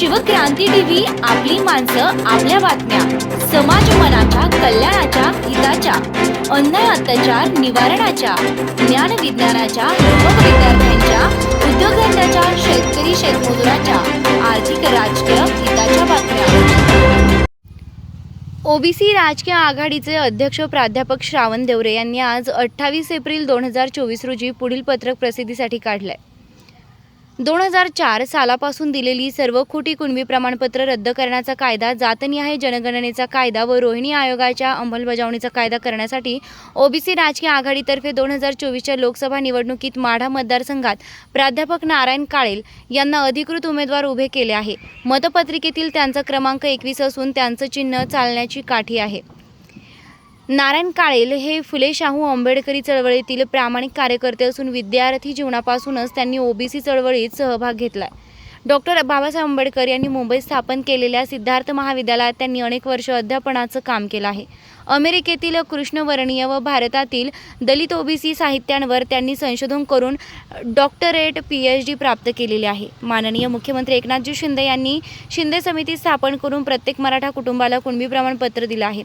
Shivkranti TV आपली माणसं आपल्या बातम्या. समाज मनाच्या कल्याणाच्या हिताच्या. अन्याय अत्याचार निवारणाच्या. ज्ञान विज्ञानाच्या युवक विद्यार्थ्यांच्या उद्योगधंद्याच्या शेतकरी शेतमजुराच्या. आर्थिक राजकीय हिताच्या बातम्या. ओबीसी राजकीय आघाडीचे अध्यक्ष प्राध्यापक श्रावण देवरे यांनी आज अठ्ठावीस एप्रिल दोन हजार चोवीस रोजी पुढील पत्रक प्रसिद्धीसाठी काढलंय. दोन हजार चार सालापासून दिलेली सर्व खोटी कुणबी प्रमाणपत्र रद्द करण्याचा कायदा जातनिहाय जनगणनेचा कायदा व रोहिणी आयोगाच्या अंमलबजावणीचा कायदा करण्यासाठी ओबीसी राजकीय आघाडीतर्फे दोन हजार चोवीसच्या लोकसभा निवडणुकीत माढा मतदारसंघात प्राध्यापक नारायण काळेल यांना अधिकृत उमेदवार उभे केले आहे. मतपत्रिकेतील त्यांचा क्रमांक एकवीस असून त्यांचं चिन्ह चालण्याची काठी आहे. नारायण काळेल हे फुले शाहू आंबेडकरी चळवळीतील प्रामाणिक कार्यकर्ते असून विद्यार्थी जीवनापासूनच त्यांनी ओबीसी चळवळीत सहभाग घेतला डॉक्टर बाबासाहेब आंबेडकर यांनी मुंबईत स्थापन केलेल्या सिद्धार्थ महाविद्यालयात त्यांनी अनेक वर्ष अध्यापनाचं काम केलं आहे. अमेरिकेतील कृष्णवर्णीय व भारतातील दलित ओबीसी साहित्यांवर त्यांनी संशोधन करून डॉक्टरेट पी एच डी प्राप्त केलेली आहे. माननीय मुख्यमंत्री एकनाथजी शिंदे यांनी शिंदे समिती स्थापन करून प्रत्येक मराठा कुटुंबाला कुणबी प्रमाणपत्र दिलं आहे.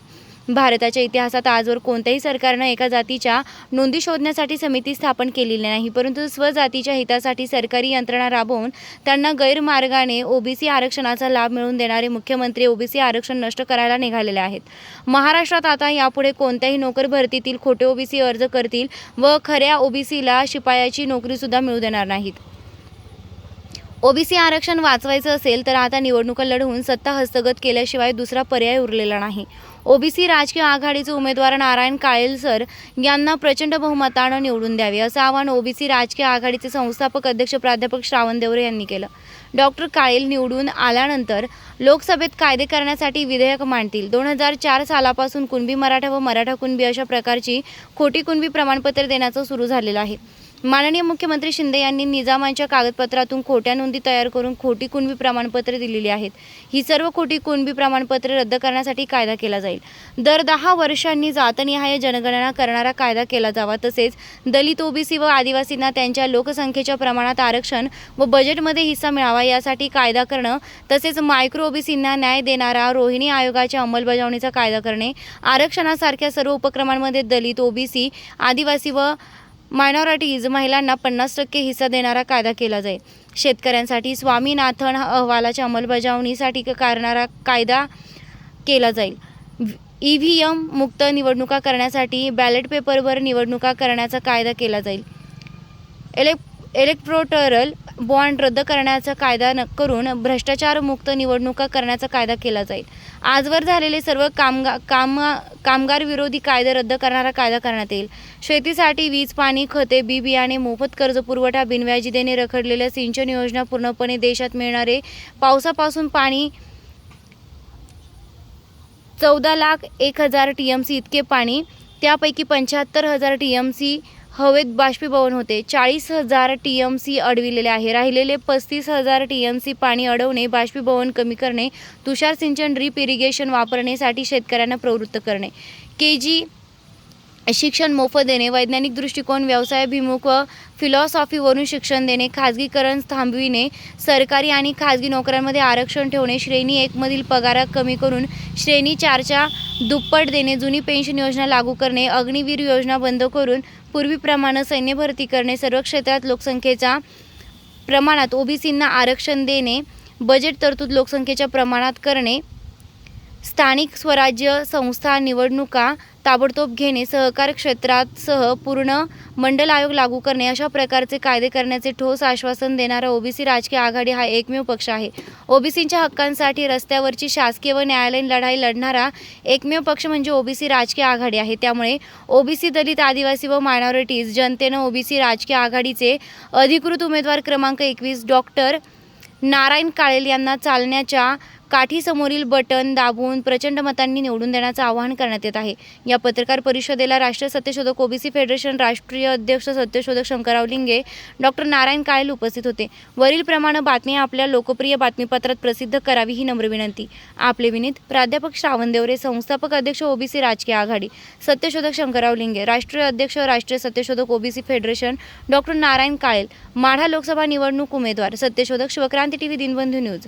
भारताच्या इतिहासात आजवर कोणत्याही सरकारनं एका जातीच्या नोंदी शोधण्यासाठी समिती स्थापन केलेली नाही परंतु स्वजातीच्या हितासाठी सरकारी यंत्रणा राबवून त्यांना गैरमार्गाने ओबीसी आरक्षणाचा लाभ मिळवून देणारे मुख्यमंत्री ओबीसी आरक्षण नष्ट करायला निघालेले आहेत. महाराष्ट्रात आता यापुढे कोणत्याही नोकर भरतीतील खोटे ओबीसी अर्ज करतील व खऱ्या ओबीसीला शिपायाची नोकरीसुद्धा मिळू देणार नाहीत. ओबीसी आरक्षण वाचवायचं असेल तर आता निवडणुका लढवून सत्ता हस्तगत केल्याशिवाय दुसरा पर्याय उरलेला नाही. ओबीसी राजकीय आघाडीचे उमेदवार नारायण काळेल सर यांना प्रचंड बहुमतानं निवडून द्यावे असं आवाहन ओबीसी राजकीय आघाडीचे संस्थापक अध्यक्ष प्राध्यापक श्रावण देवरे यांनी केलं. डॉक्टर काळेल निवडून आल्यानंतर लोकसभेत कायदे करण्यासाठी विधेयक मांडतील. दोन हजार चार सालापासून कुणबी मराठा व मराठा कुणबी अशा प्रकारची खोटी कुणबी प्रमाणपत्र देण्याचं सुरू झालेलं आहे. माननीय मुख्यमंत्री शिंदे यांनी निजामांच्या कागदपत्रातून खोट्या नोंदी तयार करून खोटी कुणबी प्रमाणपत्रे दिलेली आहेत. ही सर्व खोटी कुणबी प्रमाणपत्रे रद्द करण्यासाठी कायदा केला जाईल. दर दहा वर्षांनी जातनिहाय जनगणना करणारा कायदा केला जावा. तसेच दलित ओबीसी व आदिवासींना त्यांच्या लोकसंख्येच्या प्रमाणात आरक्षण व बजेटमध्ये हिस्सा मिळावा यासाठी कायदा करणं तसेच मायक्रो ओबीसींना न्याय देणारा रोहिणी आयोगाच्या अंमलबजावणीचा कायदा करणे आरक्षणासारख्या सर्व उपक्रमांमध्ये दलित ओबीसी आदिवासी व मायनॉरिटीज महिलांना पन्नास टक्के हिस्सा देणारा कायदा केला जाईल. शेतकऱ्यांसाठी स्वामीनाथन अहवालाच्या अंमलबजावणीसाठी करणारा कायदा केला जाईल. ई व्ही एम मुक्त निवडणुका करण्यासाठी बॅलेट पेपरवर निवडणुका करण्याचा कायदा केला जाईल. इलेक् इलेक्ट्रोटरल बॉन्ड रद्द करण्याचा कायदा न करून भ्रष्टाचारमुक्त निवडणुका करण्याचा कायदा केला जाईल. आजवर झालेले सर्व कामगा काम कामगार विरोधी कायदे रद्द करणारा कायदा करण्यात येईल. शेतीसाठी वीज पाणी खते बी बियाणे मोफत कर्ज पुरवठा बिनव्याजी देणे रखडलेल्या सिंचन योजना पूर्णपणे देशात मिळणारे पावसापासून पाणी चौदा लाख एक हजार टी एम सी इतके पाणी त्यापैकी पंच्याहत्तर हजार टी एम सी हवेत बाष्पीभवन होते. चाळीस हजार टी एम सी अडविलेले आहे. राहिलेले पस्तीस हजार टी एम सी पाणी अडवणे बाष्पीभवन कमी करणे तुषार सिंचन ड्रीप इरिगेशन वापरण्यासाठी शेतकऱ्यांना प्रवृत्त करणे. के जी शिक्षण मोफत देणे वैज्ञानिक दृष्टिकोन व्यवसायाभिमुख व फिलॉसॉफीवरून शिक्षण देणे खाजगीकरण थांबविणे सरकारी आणि खाजगी नोकऱ्यांमध्ये आरक्षण ठेवणे श्रेणी एकमधील पगार कमी करून श्रेणी चारच्या दुप्पट देणे जुनी पेन्शन योजना लागू करणे अग्निवीर योजना बंद करून पूर्वीप्रमाणे सैन्य भरती करणे सर्व क्षेत्रात लोकसंख्येच्या प्रमाणात ओबीसींना आरक्षण देणे बजेट तरतूद लोकसंख्येच्या प्रमाणात करणे स्थानिक स्वराज्य संस्था निवडणुका ताबडतोब घेणे सहकार क्षेत्रात सह पूर्ण मंडल आयोग लागू करणे अशा प्रकारचे कायदे करण्याचे ठोस आश्वासन देणारा ओबीसी राजकीय आघाडी हा एकमेव पक्ष आहे. ओबीसींच्या हक्कांसाठी रस्त्यावरची शासकीय व न्यायालयीन लढाई लढणारा एकमेव पक्ष म्हणजे ओबीसी राजकीय आघाडी आहे. त्यामुळे ओबीसी दलित आदिवासी व मायनॉरिटीज जनतेनं ओबीसी राजकीय आघाडीचे अधिकृत उमेदवार क्रमांक एकवीस डॉक्टर नारायण काळेल यांना चालण्याच्या काठीसमोरील बटन दाबून प्रचंड मतांनी निवडून देण्याचं आवाहन करण्यात येत आहे. या पत्रकार परिषदेला राष्ट्रीय सत्यशोधक ओबीसी फेडरेशन राष्ट्रीय अध्यक्ष सत्यशोधक शंकरराव लिंगे डॉक्टर नारायण कायल उपस्थित होते. वरील प्रमाणे बातमी आपल्या लोकप्रिय बातमीपत्रात प्रसिद्ध करावी ही नम्र विनंती. आपले विनीत प्राध्यापक श्रावण देवरे संस्थापक अध्यक्ष ओबीसी राजकीय आघाडी सत्यशोधक शंकरराव लिंगे राष्ट्रीय अध्यक्ष राष्ट्रीय Satyashodhak OBC federation doctor Narayan Kalel Madha Lok Sabha निवडणूक उमेदवार सत्यशोधक Shivkranti TV Dinbandhu news.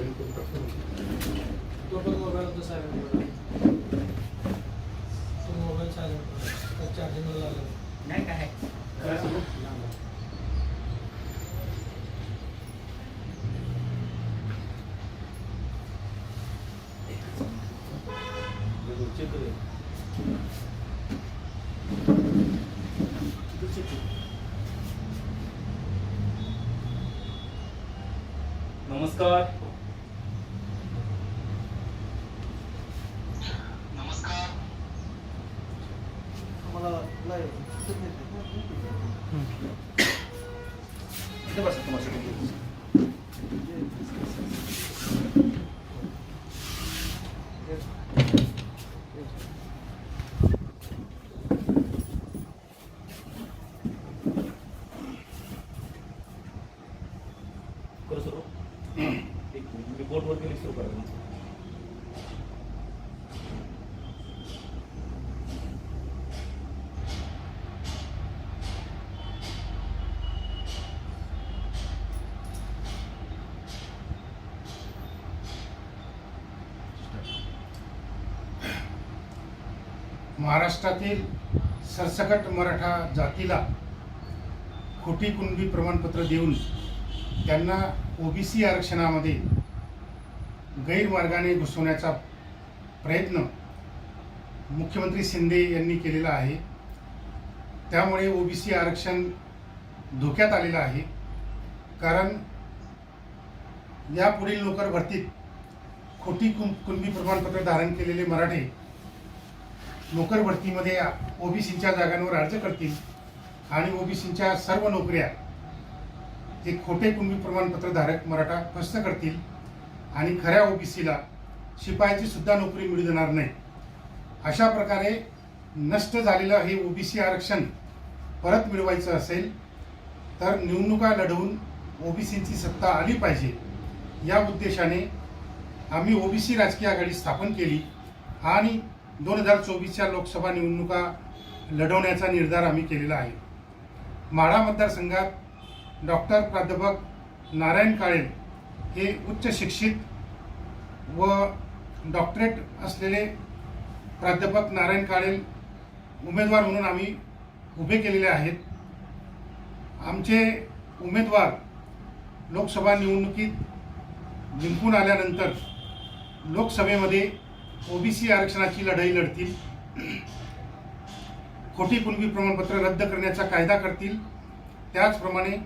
Store महाराष्ट्रातील सरसकट मराठा जातीला खोटी कुणबी प्रमाणपत्र देऊन त्यांना ओबीसी आरक्षणामध्ये गैरमार्गाने घुसवण्याचा प्रयत्न मुख्यमंत्री शिंदे यांनी केलेला आहे. त्यामुळे ओबीसी आरक्षण धोक्यात आलेलं आहे. कारण यापुढील नोकर भरतीत खोटी कुं कुणबी प्रमाणपत्र धारण केलेले मराठे नोकर भरतीमध्ये ओबीसीच्या जागांवर अर्ज करतील आणि ओबीसीच्या सर्व नोकऱ्या ते खोटे कुणबी प्रमाणपत्रधारक मराठा फस्त करतील आणि खऱ्या ओबीसीला शिपायाची सुद्धा नोकरी मिळू देणार नाही. अशा प्रकारे नष्ट झालेलं हे ओबीसी आरक्षण परत मिळवायचं असेल तर निवडणुका लढवून ओबीसीची सत्ता आली पाहिजे. या उद्देशाने आम्ही ओबीसी राजकीय आघाडी स्थापन केली आणि दोन हजार चोवीसच्या लोकसभा निवडणुका लढवण्याचा निर्धार आम्ही केलेला आहे. माढा मतदारसंघात डॉक्टर प्राध्यापक नारायण काळेल हे उच्च शिक्षित व डॉक्टरेट असलेले प्राध्यापक नारायण काळेल उमेदवार म्हणून आम्ही उभे केलेले आहेत. आमचे उमेदवार लोकसभा निवडणुकीत जिंकून आल्यानंतर लोकसभेमध्ये ओबीसी आरक्षणाची लढाई लढतील. खोटी कुणबी प्रमाणपत्र रद्द करण्याचा कायदा करतील. त्याचप्रमाणे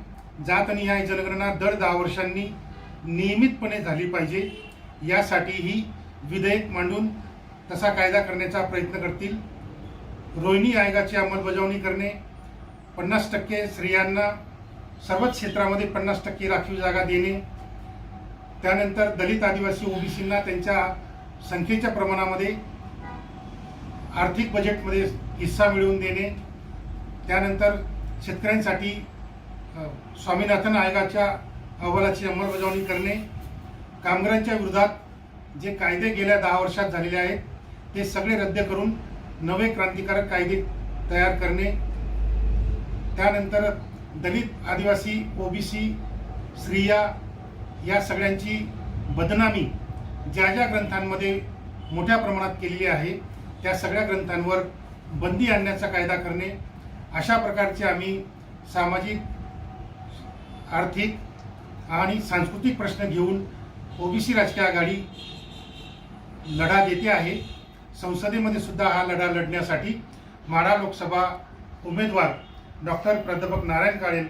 जात जनगणना दर दहा वर्षांनी नियमितपणे झाली पाहिजे. यासाठी ही विधेयक मांडून तसा कायदा करण्याचा प्रयत्न करतील. रोहिणी आयोगाची अंमलबजावणी करणे पन्नास टक्के स्त्रियांना सर्वच क्षेत्रामध्ये पन्नास टक्के राखीव जागा देणे. त्यानंतर दलित आदिवासी ओबीसींना त्यांच्या संख्येच्या प्रमाणामध्ये आर्थिक बजेटमध्ये हिस्सा मिळवून देणे त्यानंतर शेतकऱ्यांसाठी स्वामीनाथन आयोगाच्या अहवालाची अंमलबजावणी करणे कामगारांच्या विरोधात जे कायदे गेल्या दहा वर्षात झालेले आहेत ते सगळे रद्द करून नवे क्रांतिकारक कायदे तयार करणे त्यानंतर दलित आदिवासी ओबीसी स्त्रिया या सगळ्यांची बदनामी ज्या ज्या ग्रंथांमध्ये मोठ्या प्रमाणात केलेली आहे त्या सगळ्या ग्रंथांवर बंदी आणण्याचा कायदा करणे अशा प्रकारचे आम्ही सामाजिक आर्थिक आणि सांस्कृतिक प्रश्न घेऊन ओबीसी राजकीय आघाडी लढा देते आहे. संसदेमध्ये सुद्धा हा लढा लढण्यासाठी माढा लोकसभा उमेदवार डॉक्टर प्राध्यापक नारायण काळेल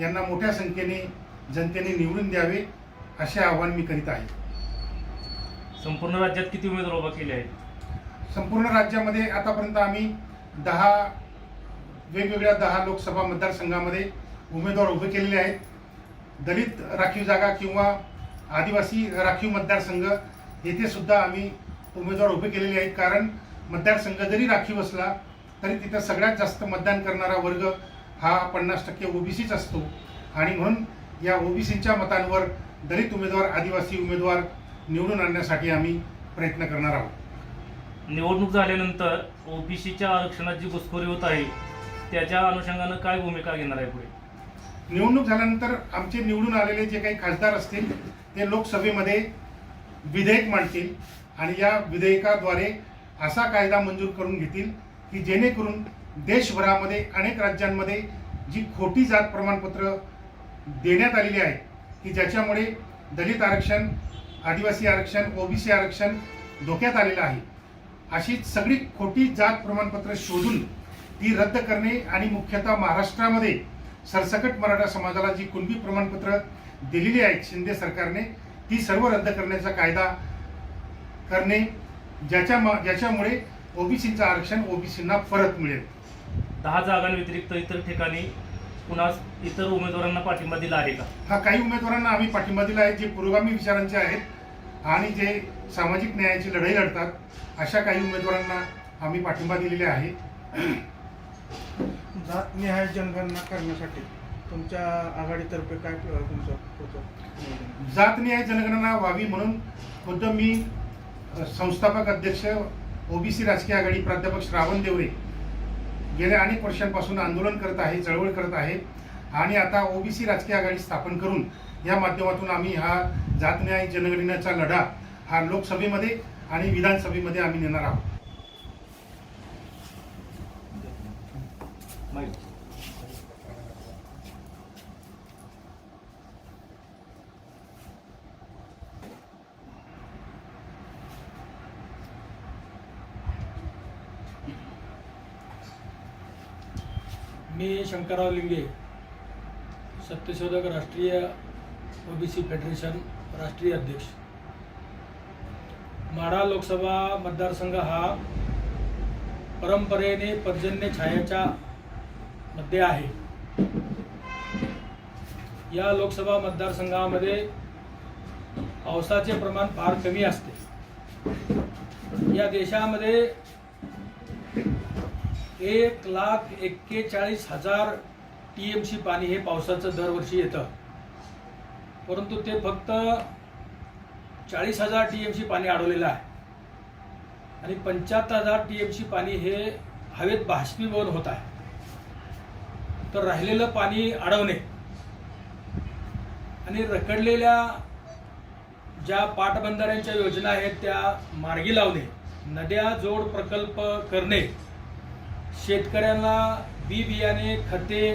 यांना मोठ्या संख्येने जनतेने निवडून द्यावे असे आवाहन मी करीत आहे. संपूर्ण राज्यात किती उमेदवार उभा केले आहेत? संपूर्ण राज्यामध्ये आतापर्यंत आम्ही दहा वेगवेगळ्या दहा लोकसभा मतदारसंघामध्ये उमेदवार उभे केलेले आहेत. दलित राखीव जागा किंवा आदिवासी राखीव मतदारसंघ येथे सुद्धा आम्ही उमेदवार उभे केलेले आहेत. कारण मतदारसंघ जरी राखीव असला तरी तिथं सगळ्यात जास्त मतदान करणारा वर्ग हा पन्नास टक्के ओबीसीच असतो. आणि म्हणून या ओबीसीच्या मतांवर दलित उमेदवार आदिवासी उमेदवार निवडून आणण्यासाठी आम्ही प्रयत्न करणार आहोत. निवडणूक झाल्यानंतर ओबीसीच्या आरक्षणात जी घुसखोरी होत आहे त्याच्या अनुषंगानं काय भूमिका घेणार आहे पुढे? निवडणूक झाल्यानंतर आमचे निवडून आलेले जे काही खासदार असतील ते लोकसभेमध्ये विधेयक मांडतील आणि या विधेयकाद्वारे असा कायदा मंजूर करून घेतील की जेणेकरून देशभरामध्ये अनेक राज्यांमध्ये जी खोटी जात प्रमाणपत्र देण्यात आलेली आहे की ज्याच्यामुळे दलित आरक्षण आदिवासी आरक्षण ओबीसी आरक्षण धोक्यात आलेलं आहे. अशी सगळी खोटी जात प्रमाणपत्र शोधून ती रद्द करणे आणि मुख्यतः महाराष्ट्रामध्ये सरसकट मराठा समाजाला जी कुणबी प्रमाणपत्र दिलेली आहेत शिंदे सरकारने ती सर्व रद्द करण्याचा कायदा करणे ज्याच्या ज्याच्यामुळे ओबीसीचं आरक्षण ओबीसींना परत मिळेल. दहा जागांव्यतिरिक्त इतर ठिकाणी पुन्हा इतर उमेदवारांना पाठिंबा दिला आहे का? हा काही उमेदवारांना आम्ही पाठिंबा दिला आहे. जे पुरोगामी विचारांचे आहेत आणि जे सामाजिक न्यायाची लढाई लढतात अशा काही उमेदवारांना आम्ही पाठिंबा दिलेला आहे. जातनिहाय जनगणना करण्यासाठी तुमच्या आघाडीतर्फे काय तुमचं? जातनिहाय जनगणना व्हावी म्हणून खुद्द मी संस्थापक अध्यक्ष ओबीसी राजकीय आघाडी प्राध्यापक श्रावण देवरे गेल्या अनेक वर्षांपासून आंदोलन करत आहे चळवळ करत आहे. आणि आता ओबीसी राजकीय आघाडी स्थापन करून या माध्यमातून आम्ही हा जातन्याय जनगणनेचा लढा हा लोकसभेमध्ये आणि विधानसभेमध्ये आम्ही नेणार आहोत माहिती मी शंकरराव लिंगे सत्यशोधक राष्ट्रीय ओबीसी फेडरेशन राष्ट्रीय अध्यक्ष. माढा लोकसभा मतदारसंघ हा परंपरेने पर्जन्य छायाच्या मध्ये आहे. या लोकसभा मतदारसंघामध्ये पावसाचे प्रमाण फार कमी असते. या देशामध्ये एक लाख एक्केचाळीस हजार टी एम सी पाणी हे पावसाचं दरवर्षी येतं. परंतु ते फक्त चाळीस हजार टी एम सी पाणी अडवलेलं आहे. आणि पंच्याहत्तर हजार टी एम सी पाणी हे हवेत बाष्पीभवन होत आहे. तर राहिलेलं पाणी अडवणे आणि रखडलेल्या ज्या पाटबंधाऱ्यांच्या योजना आहेत त्या मार्गी लावणे नद्या जोड प्रकल्प करणे शेतकऱ्यांना बी बियाणे खते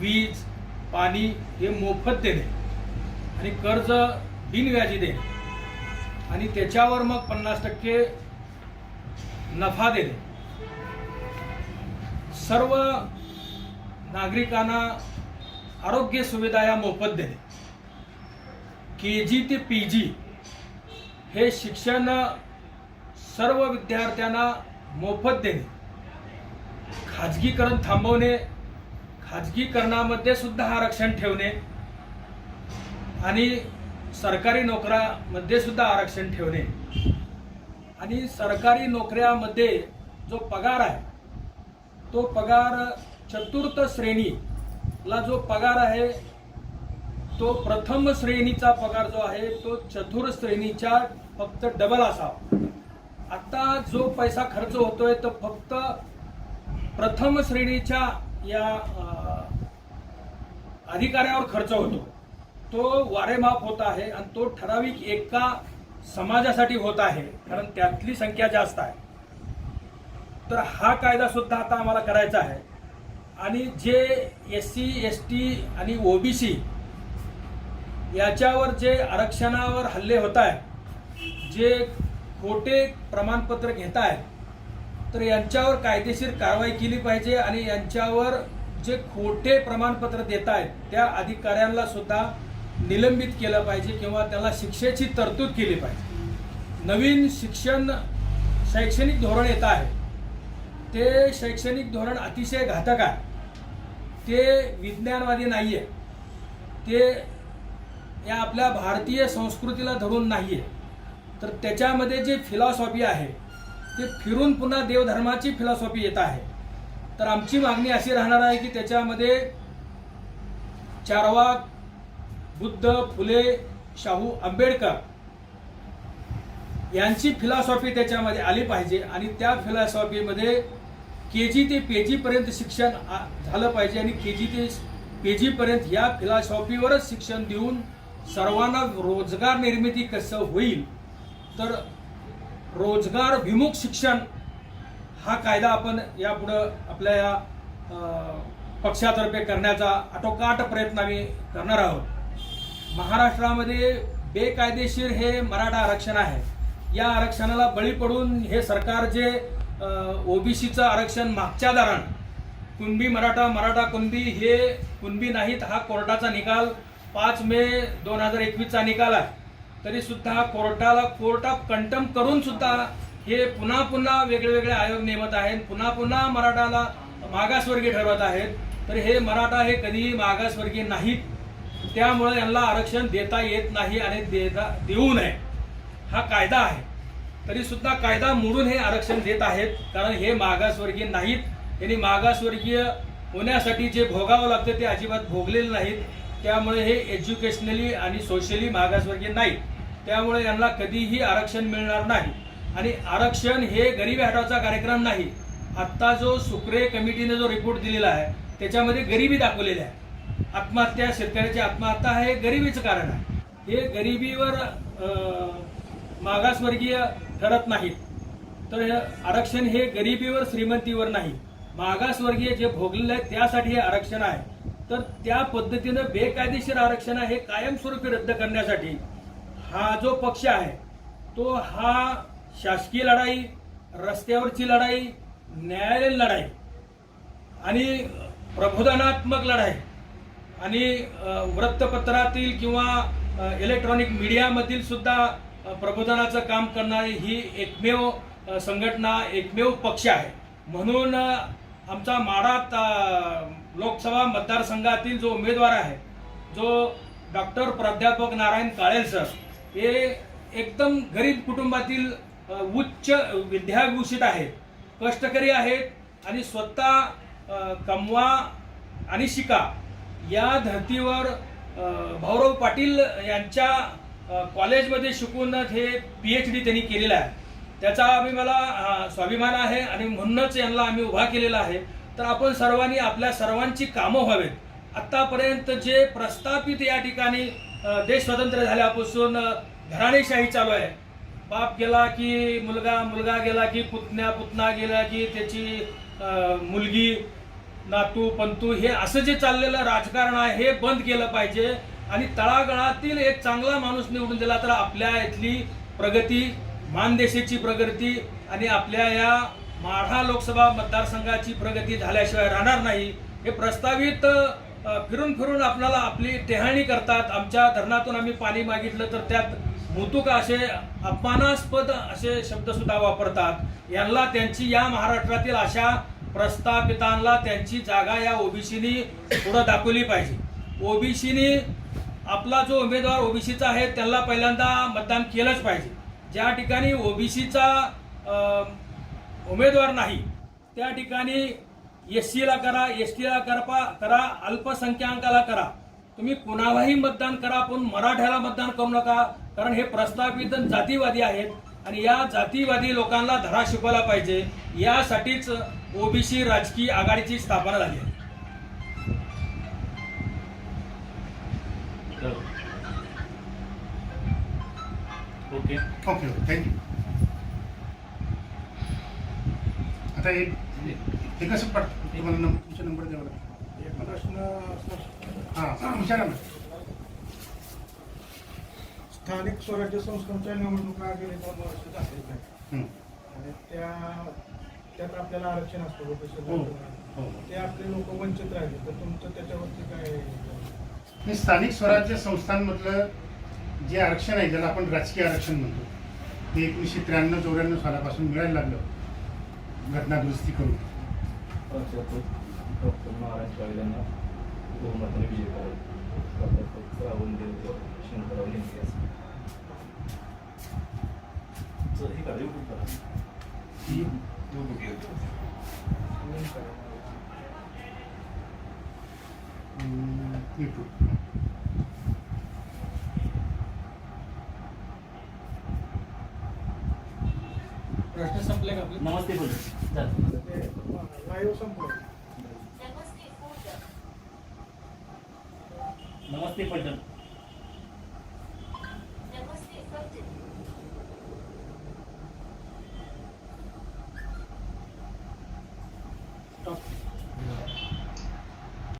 वीज पाणी हे मोफत देणे आणि कर्ज बिनव्याजी देणे. आणि त्याच्यावर मग पन्नास टक्के नफा देणे. सर्व नागरिकांना आरोग्य सुविधा या मोफत देणे. के जी ते पी जी हे शिक्षण सर्व विद्यार्थ्यांना मोफत देणे. खाजगीकरण थांबवणे खाजगीकरणामध्ये सुद्धा आरक्षण ठेवणे आणि सरकारी नोकऱ्यामध्ये सुद्धा आरक्षण ठेवणे. आणि सरकारी नोकऱ्यामध्ये जो पगार आहे तो पगार चतुर्थ श्रेणीला जो पगार आहे तो प्रथम श्रेणीचा पगार जो आहे तो चतुर्थ श्रेणीच्या फक्त डबल असावा. आता जो पैसा खर्च होतोय तो फक्त प्रथम श्रेणीच्या या अधिकाऱ्यावर खर्च होतो. तो वारेमाप होत आहे आणि तो ठराविक एका समाजासाठी होत आहे कारण त्यातली संख्या जास्त आहे. तर हा कायदा सुद्धा आता आम्हाला करायचा आहे. आणि जे एस सी एस टी आणि ओबीसी याच्यावर जे आरक्षणावर हल्ले होत आहेत जे खोटे प्रमाणपत्र घेत आहेत तर यांच्यावर कायदेशीर कारवाई केली पाहिजे आणि यांच्यावर जे खोटे प्रमाणपत्र देत आहेत त्या अधिकाऱ्यांना सुद्धा निलंबित केलं पाहिजे किंवा त्याला शिक्षेची तरतूद केली पाहिजे. नवीन शिक्षण शैक्षणिक धोरण येत आहे. ते शैक्षणिक धोरण अतिशय घातक आहे. ते विज्ञानवादी नाही आहे ते या आपल्या भारतीय संस्कृतीला धरून नाही आहे तर त्याच्यामध्ये जे फिलॉसॉफी आहे ते फिरून पुन्हा देवधर्माची फिलॉसॉफी येत आहे. तर आमची मागणी अशी राहणार आहे की त्याच्यामध्ये चारवाक बुद्ध फुले शाहू आंबेडकर यांची फिलॉसॉफी त्याच्यामध्ये आली पाहिजे आणि त्या फिलॉसॉफीमध्ये के जी ते पी जीपर्यंत शिक्षण झालं पाहिजे आणि के जी ते पी जीपर्यंत या फिलॉसॉफीवरच शिक्षण देऊन सर्वांना रोजगार निर्मिती कसं होईल? तर रोजगार विमुख शिक्षण हा कायदा आपण यापुढं आपल्या या पक्षातर्फे करण्याचा आटोकाट प्रयत्न आम्ही करणार आहोत. महाराष्ट्रामध्ये बेकायदेशीर हे मराठा आरक्षण आहे. या आरक्षणाला बळी पडून हे सरकार जे ओबीसीचं आरक्षण मागच्या दारण कुणबी मराठा मराठा कुणबी हे कुणबी नाहीत हा कोर्टाचा निकाल पाच मे दोन हजार एकवीसचा निकाल आहे. तरी सुद्धा कोर्टाला कोर्ट ऑफ कंटम करून सुद्धा हे पुन्हा पुन्हा वेगळे वेगळे आयोग नेमत आहेत पुन्हा पुन्हा मराठाला मागासवर्गीय ठरवत आहेत. तर हे मराठा हे कधीही मागासवर्गीय नाहीत. त्यामुळे यांना आरक्षण देता येत नाही आणि देता देऊ नये. हा कायदा आहे. तरी सुद्धा कायदा मोडून हे आरक्षण देत आहेत. कारण हे मागासवर्गीय नाहीत. यांनी मागासवर्गीय होण्यासाठी जे भोगावं लागतं ते अजिबात भोगलेलं नाहीत. त्यामुळे हे एज्युकेशनली आणि सोशली मागासवर्गीय नाहीत. त्यामुळे यांना कधीही आरक्षण मिळणार नाही. आणि आरक्षण हे गरिबी हटावचा कार्यक्रम नाही. आत्ता जो सुक्रे कमिटीने जो रिपोर्ट दिलेला आहे त्याच्यामध्ये गरिबी दाखवलेली आहे. आत्महत्या शेतकऱ्याची आत्महत्या हे गरिबीचं कारण आहे. हे गरिबीवर मागासवर्गीय ठरत नाहीत तर आरक्षण हे गरिबीवर श्रीमंतीवर नाही. मागासवर्गीय जे भोगलेलं आहे त्यासाठी हे आरक्षण आहे. तर त्या पद्धतीनं बेकायदेशीर आरक्षण आहे हे कायमस्वरूपी रद्द करण्यासाठी हा जो पक्ष आहे तो हा शासकीय लढाई रस्त्यावरची लढाई न्यायालयीन लढाई आणि प्रबोधनात्मक लढाई आणि वृत्तपत्रातील किंवा इलेक्ट्रॉनिक मीडियामधील सुद्धा प्रबोधनाचं काम करणारी ही एकमेव संघटना एकमेव पक्ष आहे. म्हणून आमचा माडात ता- लोकसभा मतदारसंघातील जो उमेदवार आहे जो डॉक्टर प्राध्यापक नारायण काळेल सर हे एकदम गरीब कुटुंबातील उच्च विद्याभूषित आहेत. कष्टकरी आहेत आणि स्वतः कमवा आणि शिका या धर्तीवर भाऊराव पाटील यांच्या कॉलेजमध्ये शिकून हे पी एच डी त्यांनी केलेला आहे. त्याचा आम्ही मला स्वाभिमान आहे आणि म्हणूनच यांना आम्ही उभा केलेला आहे. तर आपण सर्वांनी आपल्या सर्वांची कामं व्हावेत. आत्तापर्यंत जे प्रस्थापित या ठिकाणी देश स्वतंत्र झाल्यापासून घराणेशाही चालू आहे. बाप गेला की मुलगा मुलगा गेला की पुतण्या पुतना गेला की त्याची मुलगी नातू पंतू हे असं जे चाललेलं राजकारण आहे हे बंद केलं पाहिजे. आणि तळागळातील एक चांगला माणूस निवडून दिला तर आपल्या इथली प्रगती मानदेशाची प्रगती आणि आपल्या या माढा लोकसभा मतदारसंघाची प्रगती झाल्याशिवाय राहणार नाही हे प्रस्तावित फिरून फिरून आपल्याला आपली टेहाणी करतात. आमच्या धरणातून आम्ही पाणी मागितलं तर त्यात मुतुक असे अपमानास्पद असे शब्दसुद्धा वापरतात. यांना त्यांची या महाराष्ट्रातील अशा प्रस्थापितांना त्यांची जागा या ओबीसीनी पुढं दाखवली पाहिजे. ओबीसीनी आपला जो उमेदवार ओबीसीचा आहे त्यांना पहिल्यांदा मतदान केलंच पाहिजे. ज्या ठिकाणी ओबीसीचा उमेदवार नाही त्या ठिकाणी एस सीला करा एस टीला करा करा अल्पसंख्याकाला करा. तुम्ही कुणालाही मतदान करा पण मराठ्याला मतदान करू नका कारण हे प्रस्तावित जातीवादी आहेत आणि या जातीवादी लोकांना धडा शिकवला पाहिजे. यासाठीच ओबीसी राजकीय आघाडीची स्थापना झाली आहे. ओके. ओके थँक्यू आता एक हे कसं पट. तुम्हाला नंबर तुमचा नंबर द्यावा लागेल एक प्रश्न हां विचारा ना. स्थानिक स्वराज्य संस्थांच्या निवडणुका गेले दोन वर्ष झालेल्या आहेत. हं. आणि त्या त्यात आपल्याला आरक्षण असतं हो होतं हो. ते आपले लोक वंचित राहिले तर तुमचं त्याच्यावरती काय स्थानिक स्वराज्य संस्थांमधलं जे आरक्षण आहे ज्याला आपण राजकीय आरक्षण म्हणतो ते एकोणीसशे त्र्याण्णव चौऱ्याण्णव सालापासून मिळायला लागलं घटना दुरुस्ती करून. डॉक्टर महाराज पाटील यांना बहुमताने विजय करावे. प्राध्यापक राहुल देवदेव शंकरराव लिंगे असं. हे करा? YouTube करा ही अं, YouTube. प्रश्न संपले का नमस्ते बोल. लाईव्ह संपलं नमस्ते पलटण